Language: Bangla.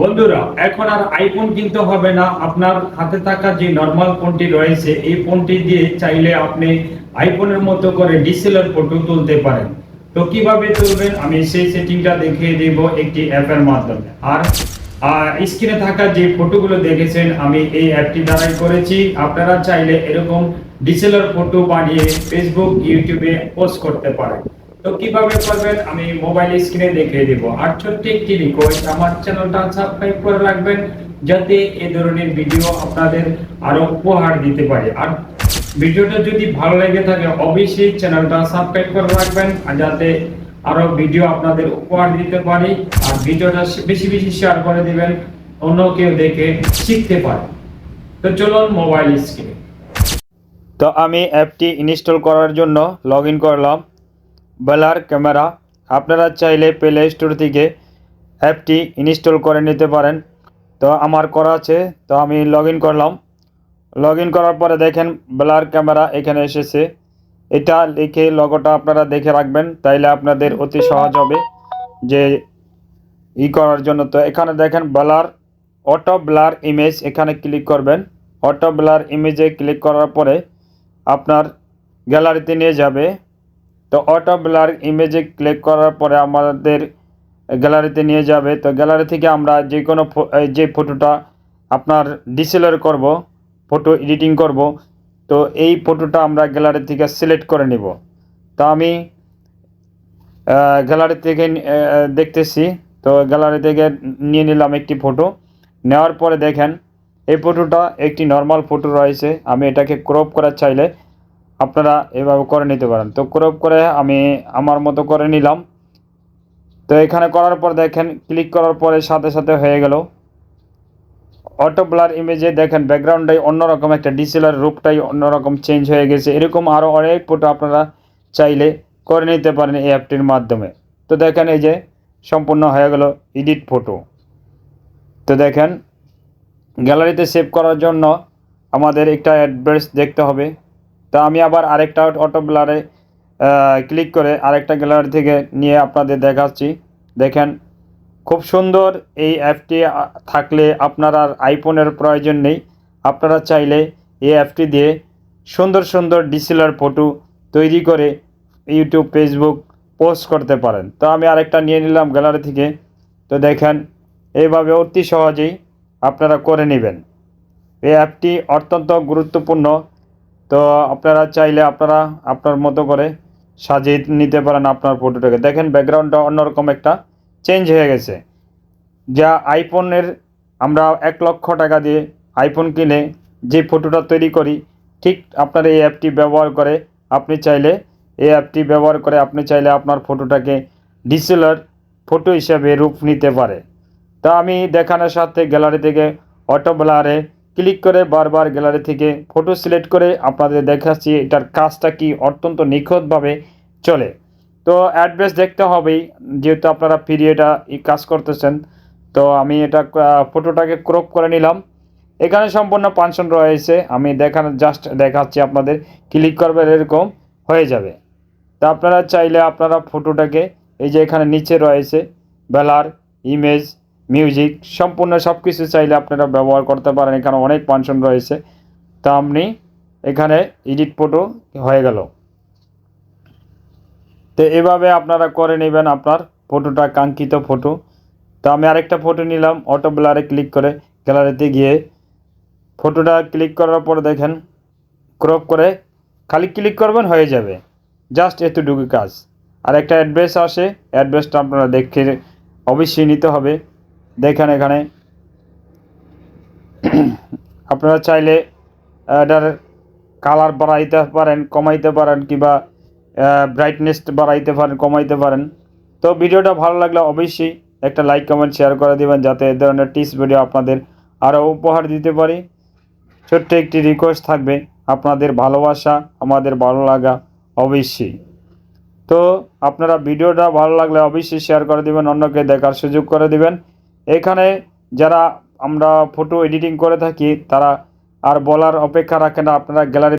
বন্ধুরা, এখন আর আইফোন কিনতে হবে না। আপনার হাতে থাকা যে নর্মাল ফোনটি রয়েছে, এই ফোনটি দিয়ে চাইলে আপনি আইফোনের মতো করে ডিসেলার ফটো তুলতে পারেন। তো কীভাবে তুলবেন? আমি সেই সেটিংটা দেখিয়ে দেব একটি অ্যাপের মাধ্যমে। আর স্ক্রিনে থাকা যে ফটোগুলো দেখেছেন, আমি এই অ্যাপটি দ্বারাই করেছি। আপনারা চাইলে এরকম ডিসেলার ফটো বানিয়ে ফেসবুক ইউটিউবে পোস্ট করতে পারেন। তো কীভাবে করবেন? আমি মোবাইল স্ক্রিনে দেখিয়ে দেব। আর ছোট্ট একটি রিকোয়েস্ট আমার চ্যানেলটা সাবস্ক্রাইব করে রাখবেন যাতে এই ধরনের ভিডিও আপনাদের আরও উপহার দিতে পারে। আর ভিডিওটা যদি ভালো লেগে থাকে, অবশ্যই চ্যানেলটা সাবস্ক্রাইব করে রাখবেন যাতে আরও ভিডিও আপনাদের উপহার দিতে পারি। আর ভিডিওটা বেশি বেশি শেয়ার করে দিবেন, অন্য কেউ দেখে শিখতে পারে। তো চলুন মোবাইল স্ক্রিনে তো আমি অ্যাপটি ইনস্টল করার জন্য লগ করলাম। বেলার ক্যামেরা। আপনারা চাইলে প্লে স্টোর থেকে অ্যাপটি ইনস্টল করে নিতে পারেন। তো আমার করা আছে, তো আমি লগ করলাম। লগ করার পরে দেখেন ব্লার ক্যামেরা এখানে এসেছে। এটা লিখে লগোটা আপনারা দেখে রাখবেন, তাইলে আপনাদের অতি সহজ হবে যে ই করার জন্য। তো এখানে দেখেন ব্লার অটো ব্লার ইমেজ এখানে ক্লিক করবেন। অটো ব্লার ইমেজে ক্লিক করার পরে আপনার গ্যালারিতে নিয়ে যাবে। তো অটো ব্লার ইমেজে ক্লিক করার পরে আমাদের গ্যালারিতে নিয়ে যাবে। তো গ্যালারি থেকে আমরা যে কোনো যে ফটোটা আপনার ডিসেলার করব ফটো এডিটিং করব, তো এই ফটোটা আমরা গ্যালারি থেকে সিলেক্ট করে নিব। তো আমি গ্যালারি থেকে দেখতেছি। তো গ্যালারি থেকে নিয়ে নিলাম একটি ফটো নেওয়ার পরে দেখেন, এই ফটোটা একটি নর্মাল ফটো রয়েছে। আমি এটাকে ক্রপ করার চাইলে আপনারা এভাবে করে নিতে পারেন। তো ক্রপ করে আমি আমার মতো করে নিলাম। তো এখানে করার পর দেখেন ক্লিক করার পরে সাথে সাথে হয়ে গেল। অটো ব্লার ইমেজে দেখেন ব্যাকগ্রাউন্ডটাই অন্যরকম, একটা ডিসেলার রূপটাই অন্যরকম চেঞ্জ হয়ে গেছে। এরকম আরও অনেক ফটো আপনারা চাইলে করে নিতে পারেন এই অ্যাপটির মাধ্যমে। তো দেখেন এই যে সম্পূর্ণ হয়ে গেল এডিট ফটো তো দেখেন গ্যালারিতে সেভ করার জন্য আমাদের একটা অ্যাড্রেস দেখতে হবে। তা আমি আবার আরেকটা অটো ব্লারে ক্লিক করে আরেকটা গ্যালারি থেকে নিয়ে আপনাদের দেখাচ্ছি। দেখেন, খুব সুন্দর এই অ্যাপটি থাকলে আপনার আর আইফোনের প্রয়োজন নেই। আপনারা চাইলে এই অ্যাপটি দিয়ে সুন্দর সুন্দর ডিসিলার ফটো তৈরি করে ইউটিউব ফেসবুক পোস্ট করতে পারেন। তো আমি আরেকটা নিয়ে নিলাম গ্যালারি থেকে। তো দেখেন, এইভাবে অতি সহজেই আপনারা করে নেবেন। এই অ্যাপটি অত্যন্ত গুরুত্বপূর্ণ। তো আপনারা চাইলে আপনারা আপনার মতো করে সাজিয়ে নিতে পারেন আপনার ফটোটাকে। দেখেন ব্যাকগ্রাউন্ডটা অন্যরকম একটা চেঞ্জ হয়ে গেছে। যা আইফোনের আমরা এক লক্ষ টাকা দিয়ে আইফোন কিনে যে ফটোটা তৈরি করি, ঠিক আপনার এই অ্যাপটি ব্যবহার করে আপনি চাইলে, এই অ্যাপটি ব্যবহার করে আপনি চাইলে আপনার ফটোটাকে ডিসেলার ফটো হিসাবে রূপ নিতে পারে। তা আমি দেখানোর সাথে গ্যালারি থেকে অটো ব্লারে ক্লিক করে বারবার গ্যালারি থেকে ফটো সিলেক্ট করে আপনাদের দেখাচ্ছি এটার কাজটা কি অত্যন্ত নিখুঁতভাবে চলে। তো অ্যাড্রেস দেখতে হবেই, যেহেতু আপনারা ফ্রি এটা কাজ করতেছেন, তো আমি এটা ফটোটাকে ক্রপ করে নিলাম। এখানে সম্পূর্ণ পাঁচশন রয়েছে, আমি দেখানো জাস্ট দেখাচ্ছি আপনাদের, ক্লিক করবেন এরকম হয়ে যাবে। তা আপনারা চাইলে আপনারা ফটোটাকে, এই যে এখানে নিচে রয়েছে বেলার ইমেজ মিউজিক সম্পূর্ণ সব কিছু চাইলে আপনারা ব্যবহার করতে পারেন। এখানে অনেক ফাংশন রয়েছে। তা আপনি এখানে এডিট ফটো হয়ে গেল। তো এভাবে আপনারা করে নেবেন আপনার ফটোটা কাঙ্ক্ষিত ফটো তো আমি আরেকটা ফটো নিলাম অটো ব্লারে ক্লিক করে গ্যালারিতে গিয়ে ফটোটা ক্লিক করার পর দেখেন ক্রপ করে খালি ক্লিক করবেন, হয়ে যাবে। জাস্ট এতটুকু কাজ। আর একটা অ্যাড্রেস আসে অ্যাড্রেসটা আপনারা দেখে, অবশ্যই নিতে হবে। দেখেন এখানে। আপনারা চাইলে এটার কালার বাড়াইতে পারেন, কমাইতে পারেন, কিংবা ব্রাইটনেস বাড়াইতে পারেন, কমাইতে পারেন। তো ভিডিওটা ভালো লাগলে অবশ্যই একটা লাইক কমেন্ট শেয়ার করে দেবেন, যাতে এ ধরনের টিপস ভিডিও আপনাদের আরও উপহার দিতে পারি। ছোট্ট একটি রিকোয়েস্ট থাকবে, আপনাদের ভালোবাসা, আমাদের ভালো লাগা, অবশ্যই। তো আপনারা ভিডিওটা ভালো লাগলে অবশ্যই শেয়ার করে দিবেন, অন্যকে দেখার সুযোগ করে দিবেন। এখানে যারা আমরা ফটো এডিটিং করে থাকি, তারা আর বলার অপেক্ষা রাখে না। আপনারা গ্যালারি